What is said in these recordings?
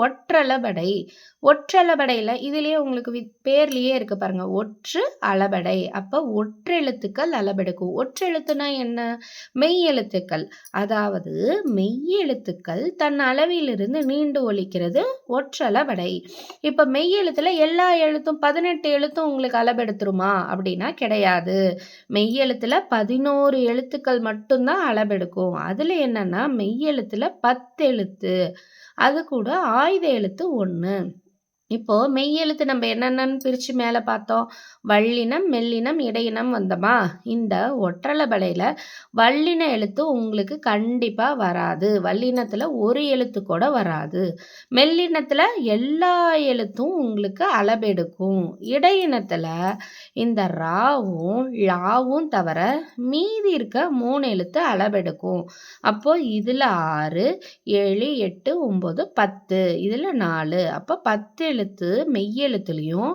ஒற்றளபடை ஒற்றளபடையில் இதுலேயே உங்களுக்கு வி பேர்லேயே இருக்கு பாருங்க. ஒற்று அளபடை அப்போ ஒற்றெழுத்துக்கள் அளபெடுக்கும் ஒற்றெழுத்துனா என்ன? மெய் எழுத்துக்கள் அதாவது மெய் எழுத்துக்கள் தன் அளவிலிருந்து நீண்டு ஒழிக்கிறது ஒற்றளபடை இப்போ மெய் எழுத்துல எல்லா எழுத்தும் பதினெட்டு எழுத்தும் உங்களுக்கு அளபெடுத்துருமா அப்படின்னா கிடையாது. மெய் எழுத்துல பதினோரு எழுத்துக்கள் மட்டும்தான் அளபெடுக்கும் அதில் என்னன்னா மெய் எழுத்துல பத்து எழுத்து அது கூட ஆயுத எழுத்து ஒன்று இப்போ மெய்யெழுத்து நம்ம என்னென்னு பிரித்து மேலே பார்த்தோம். வள்ளினம் மெல்லினம் இடையினம் வந்தோமா? இந்த ஒற்றளபடையில் வள்ளின எழுத்து உங்களுக்கு கண்டிப்பாக வராது. வல்லினத்தில் ஒரு எழுத்து கூட வராது. மெல்லினத்தில் எல்லா எழுத்தும் உங்களுக்கு அளபெடுக்கும் இடையினத்தில் இந்த ராவும் லாவும் தவிர மீதி இருக்க மூணு எழுத்து அளபெடுக்கும் அப்போ இதில் ஆறு ஏழு எட்டு ஒம்பது பத்து. இதில் நாலு. அப்போ பத்து எழுத்து எழுத்து மெய்யெழுத்துலேயும்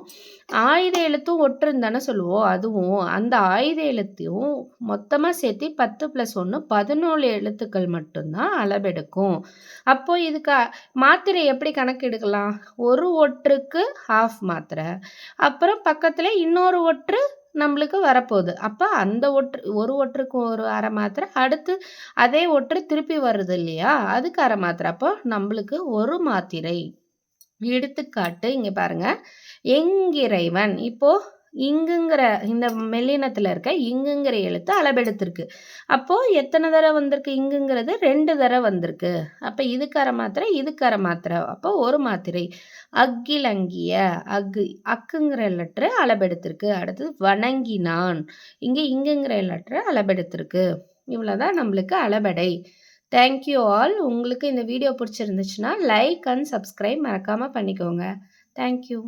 ஆயுத எழுத்தும் ஒற்றுன்னு தானே சொல்லுவோம். அதுவும் அந்த ஆயுத எழுத்தையும் மொத்தமாக சேர்த்து பத்து ப்ளஸ் ஒன்று பதினோரு எழுத்துக்கள் மட்டும்தான் அளவெடுக்கும். அப்போது இதுக்கு மாத்திரை எப்படி கணக்கு எடுக்கலாம்? ஒரு ஒற்றுக்கு ஹாஃப் மாத்திரை. அப்புறம் பக்கத்தில் இன்னொரு ஒற்று நம்மளுக்கு வரப்போகுது. அப்போ அந்த ஒற்று ஒரு ஒற்றுக்கு ஒரு அரை மாத்திரை அடுத்து அதே ஒற்று திருப்பி வருது இல்லையா? அதுக்கு அரை மாத்திரை. அப்போ நம்மளுக்கு ஒரு மாத்திரை. எடுத்துக்காட்டு இங்கே பாருங்க. எங்கிறைவன். இப்போ இங்குங்கிற இந்த மெல்லினத்தில் இருக்க இங்குங்கிற எழுத்து அளபெடுத்திருக்கு அப்போது எத்தனை தடவை வந்திருக்கு இங்குங்கிறது? ரெண்டு தடவை வந்திருக்கு. அப்போ இதுக்கார மாத்திரை இதுக்கார மாத்திரை. அப்போ ஒரு மாத்திரை. அக்கிலங்கிய அக்கு அக்குங்கிற லெட்ரு அளபெடுத்திருக்கு அடுத்தது வணங்கினான். இங்கே இங்குங்கிற லெட்ரு அளபெடுத்திருக்கு இவ்வளோதான் நம்மளுக்கு அளபடை தேங்க்யூ ஆல் உங்களுக்கு இந்த வீடியோ பிடிச்சிருந்துச்சுன்னா லைக் அண்ட் சப்ஸ்கிரைப் மறக்காமல் பண்ணிக்கோங்க. தேங்க்யூ